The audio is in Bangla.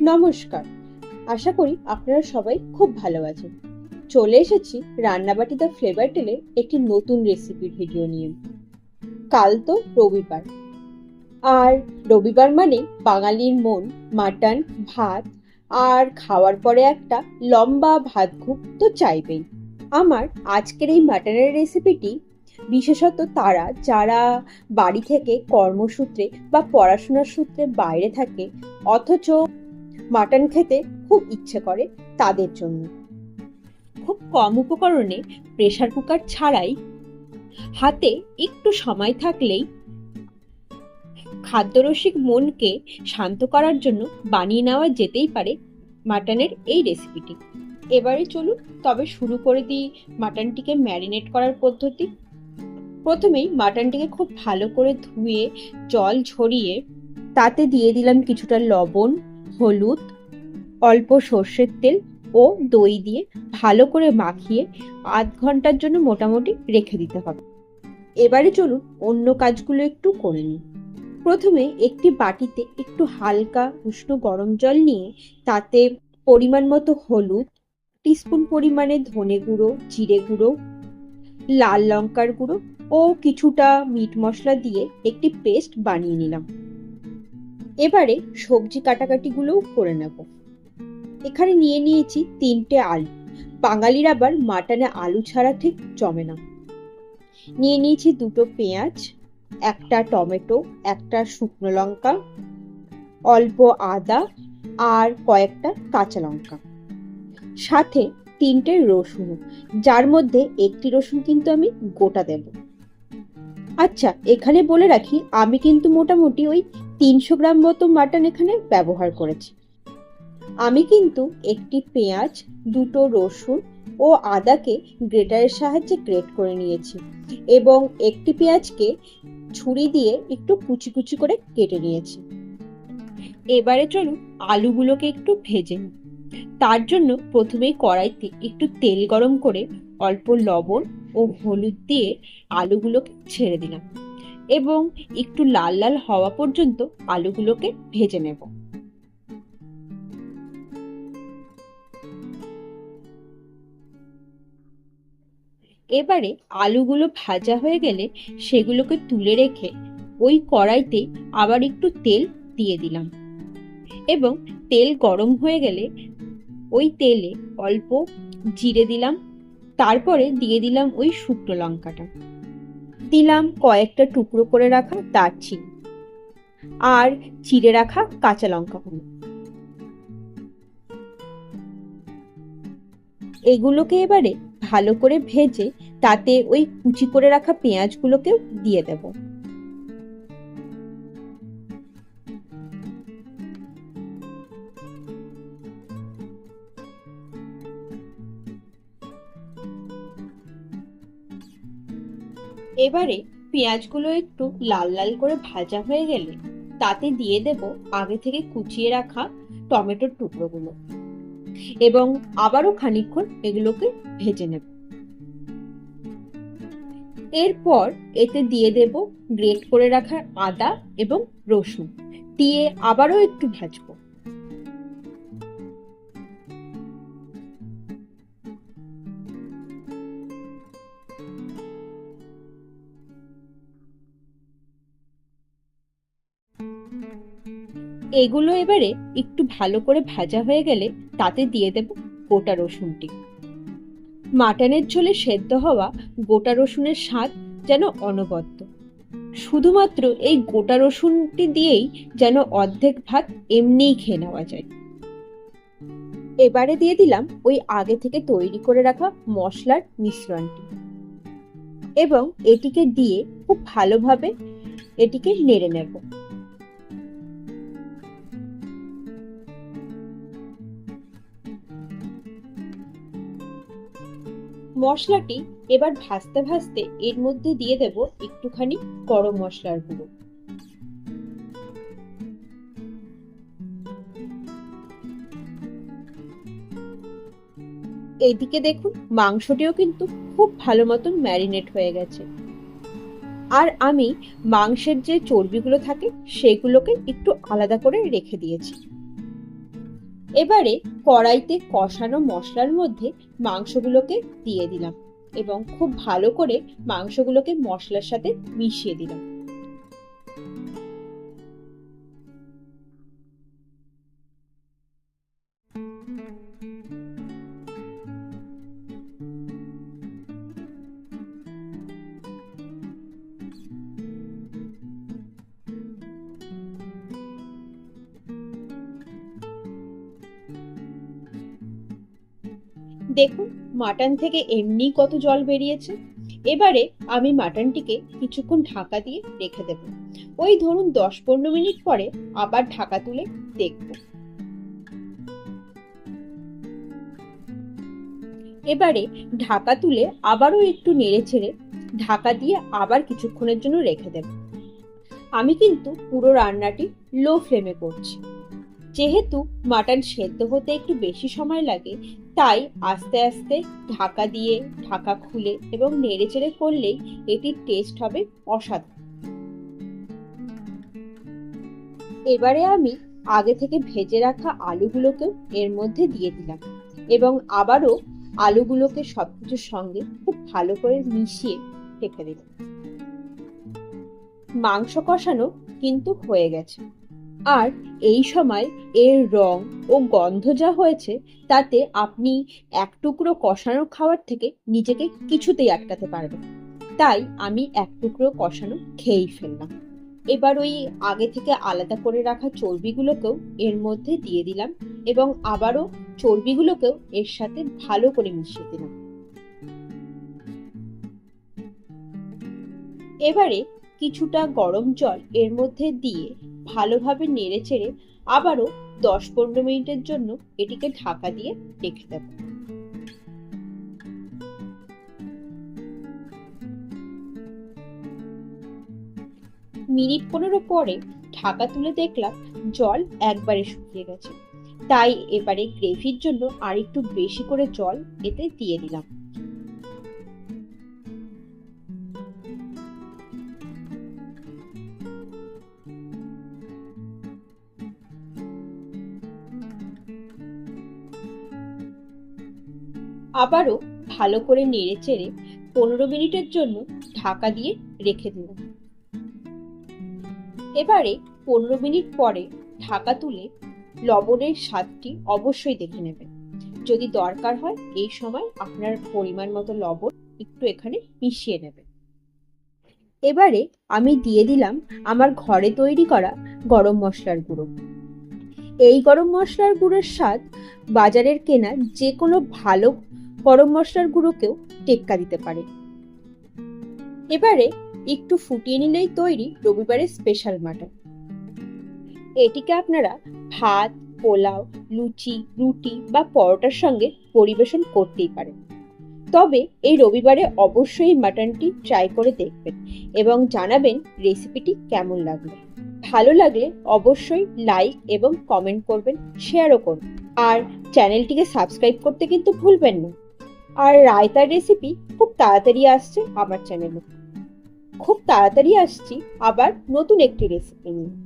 নমস্কার। আশা করি আপনারা সবাই খুব ভালো আছেন। চলে এসেছি রান্নাবাটি দ্য ফ্লেভার টেলের একটি নতুন রেসিপির ভিডিও নিয়ে। কাল তো রবিবার। আর রবিবার মানে বাঙালির মন, মাটন, ভাত আর খাওয়ার পরে একটা লম্বা ভাত ঘুম তো চাইবেই। আমার আজকের এই মাটনের রেসিপিটি বিশেষত তারা যারা বাড়ি থেকে কর্মসূত্রে বা পড়াশোনার সূত্রে বাইরে থাকে, অথচ মাটন খেতে খুব ইচ্ছে করে তাদের জন্য। খুব কম উপকরণে প্রেশার কুকার ছাড়াই হাতে একটু সময় থাকলেই খাদ্যরসিক মনকে শান্ত করার জন্য বানিয়ে নেওয়া যেতেই পারে মাটনের এই রেসিপিটি। এবারে চলুন তবে শুরু করে দিই মাটনটিকে ম্যারিনেট করার পদ্ধতি। প্রথমেই মাটনটিকে খুব ভালো করে ধুয়ে জল ঝরিয়ে তাতে দিয়ে দিলাম কিছুটা লবণ হলুদ, অল্প সর্ষের তেল ও দই দিয়ে ভালো করে মাখিয়ে আধ ঘণ্টার জন্য মোটামুটি রেখে দিতে হবে। এবারে চলুন অন্য কাজগুলো একটু করে নিই। প্রথমে একটি বাটিতে একটু হালকা উষ্ণ গরম জল নিয়ে তাতে পরিমাণ মতো হলুদ টিস্পুন পরিমাণে ধনে গুঁড়ো, জিরে গুঁড়ো, লাল লঙ্কার গুঁড়ো ও কিছুটা মিট মশলা দিয়ে একটি পেস্ট বানিয়ে নিলাম। এবারে সবজি কাটাকাটিগুলোও করে নেব। এখানে নিয়ে নিয়েছি তিনটে আলু। বাঙালির আবার মাটনে আলু ছাড়া ঠিক জমে না। নিয়ে নিয়েছি দুটো পেঁয়াজ, একটা টমেটো, একটা শুকনো লঙ্কা, অল্প আদা আর কয়েকটা কাঁচা লঙ্কা। সাথে তিনটে রসুন, যার মধ্যে একটি রসুন কিন্তু আমি গোটা দেব। আচ্ছা এখানে বলে রাখি, আমি কিন্তু মোটামুটি ওই তিনশো গ্রাম মতো মাটন এখানে ব্যবহার করেছি। আমি কিন্তু একটি পেঁয়াজ, দুটো রসুন ও আদাকে গ্রেটারের সাহায্যে গ্রেট করে নিয়েছি এবং একটি পেঁয়াজকে ছুরি দিয়ে একটু কুচি কুচি করে কেটে নিয়েছি। এবারে চলুন আলুগুলোকে একটু ভেজে নিই। তার জন্য প্রথমেই কড়াইতে একটু তেল গরম করে অল্প লবণ ও হলুদ দিয়ে আলুগুলোকে ছেড়ে দিলাম। এবং একটু লাল লাল হওয়া পর্যন্ত আলুগুলোকে ভেজে নেব। এবারে আলুগুলো ভাজা হয়ে গেলে সেগুলোকে তুলে রেখে ওই কড়াইতে আবার একটু তেল দিয়ে দিলাম এবং তেল গরম হয়ে গেলে ওই তেলে অল্প জিরে দিলাম, তারপরে দিয়ে দিলাম ওই শুকনো লঙ্কাটা। দিলাম কয়েকটা টুকরো করে রাখা দারচিনি আর চিড়ে রাখা কাঁচা লঙ্কাগুলো এগুলোকে এবারে ভালো করে ভেজে তাতে ওই কুচি করে রাখা পেঁয়াজগুলোকেও দিয়ে দেব। এবারে পেঁয়াজগুলো একটু লাল লাল করে ভাজা হয়ে গেলে তাতে দিয়ে দেব আগে থেকে কুচিয়ে রাখা টমেটোর টুকরোগুলো। এবং আবারও খানিকক্ষণ এগুলোকে ভেজে নেব। এরপর এতে দিয়ে দেব গ্রেট করে রাখা আদা এবং রসুন। দিয়ে আবারও একটু ভাজবো। এগুলো এবারে একটু ভালো করে ভাজা হয়ে গেলে তাতে দিয়ে দেব গোটা রসুনটি। মাটনের ঝোলে সেদ্ধ হওয়া গোটা রসুনের স্বাদ যেন অনবদ্য। শুধুমাত্র এই গোটা রসুনটি দিয়েই যেন অর্ধেক ভাত এমনিই খেয়ে নেওয়া যায়। এবারে দিয়ে দিলাম ওই আগে থেকে তৈরি করে রাখা মশলার মিশ্রণটি। এবং এটিকে দিয়ে খুব ভালোভাবে এটিকে নেড়ে নেব। মশলাটি এবার ভাজতে ভাজতে এর মধ্যে দিয়ে দেব একটুখানি গরম মশলার গুঁড়ো। এইদিকে দেখুন, মাংসটিও কিন্তু খুব ভালো মতন ম্যারিনেট হয়ে গেছে। আর আমি মাংসের যে চর্বিগুলো থাকে, সেগুলোকে একটু আলাদা করে রেখে দিয়েছি। এবারে কড়াইতে কষানো মশলার মধ্যে মাংসগুলোকে দিয়ে দিলাম এবং খুব ভালো করে মাংসগুলোকে মশলার সাথে মিশিয়ে দিলাম। দেখুন, মাটন থেকে এমনি কত জল বেরিয়েছে। এবারে আমি মাটনটিকে কিছুক্ষণ ঢাকা দিয়ে রেখে দেব। ওই ধরুন দশ পনেরো মিনিট পরে আবার ঢাকা তুলে দেখব। এবারে ঢাকা তুলে আবারও একটু নেড়ে ছেড়ে ঢাকা দিয়ে আবার কিছুক্ষণের জন্য রেখে দেব। আমি কিন্তু পুরো রান্নাটি লো ফ্লেমে করছি। যেহেতু মাটন সেদ্ধ হতে একটু বেশি সময় লাগে, তাই আস্তে আস্তে ঢাকা দিয়ে ঢাকা খুলে এবং নেড়ে চেড়ে করলেই এটির টেস্ট হবে অসাধারণ। এবারে আমি আগে থেকে ভেজে রাখা আলুগুলোকেও এর মধ্যে দিয়ে দিলাম এবং আবারও আলুগুলোকে সবকিছুর সঙ্গে খুব ভালো করে মিশিয়ে রেখে দিলাম। মাংস কষানো কিন্তু হয়ে গেছে। আর এই সময় এর রং ও গন্ধ যা হয়েছে, তাতে আপনি এক টুকরো কষানো খাওয়ার থেকে নিজেকে কিছুতেই আটকাতে পারবেন তাই আমি এক টুকরো কষানো খেয়েই ফেললাম। এবার ওই আগে থেকে আলাদা করে রাখা চর্বিগুলোকেও এর মধ্যে দিয়ে দিলাম এবং আবারও চর্বিগুলোকেও এর সাথে ভালো করে মিশিয়ে দিলাম। এবারে কিছুটা গরম জল এর মধ্যে দিয়ে ভালোভাবে নেড়ে চেড়ে আবারও দশ পনেরো মিনিটের জন্য এটিকে ঢাকা দিয়ে রেখে দেব। মিনিট পনেরো পরে ঢাকা তুলে দেখলাম জল একবারে শুকিয়ে গেছে। তাই এবারে গ্রেভির জন্য আর একটু বেশি করে জল এতে দিয়ে দিলাম। আবারও ভালো করে নেড়ে চেড়ে পনেরো মিনিটের জন্য ঢাকা দিয়ে রেখে দিলাম এবারে পনেরো মিনিট পরে ঢাকা তুলে লবণের স্বাদটি অবশ্যই দেখে নেবেন যদি দরকার হয় এই সময় আপনার পরিমাণ মতো লবণ একটু এখানে মিশিয়ে নেবেন এবারে আমি দিয়ে দিলাম আমার ঘরে তৈরি করা গরম মশলার গুঁড়ো। এই গরম মশলার গুঁড়োর স্বাদ বাজারের কেনা যে কোনো ভালো গরম মশলার গুঁড়োকেও টেক্কা দিতে পারে। এবারে একটু ফুটিয়ে নিলেই তৈরি রবিবারের স্পেশাল মাটন এটিকে আপনারা ভাত, পোলাও, লুচি, রুটি বা পরোটার সঙ্গে পরিবেশন করতেই পারেন। তবে এই রবিবারে অবশ্যই মাটনটি ট্রাই করে দেখবেন এবং জানাবেন রেসিপিটি কেমন লাগল। ভালো লাগলে অবশ্যই লাইক এবং কমেন্ট করবেন শেয়ারও করবেন। আর চ্যানেলটিকে সাবস্ক্রাইব করতে কিন্তু ভুলবেন না। আর রায়তার রেসিপি খুব তাড়াতাড়ি আসছে আমার চ্যানেলে খুব তাড়াতাড়ি আসছি আবার নতুন একটি রেসিপি নিয়ে।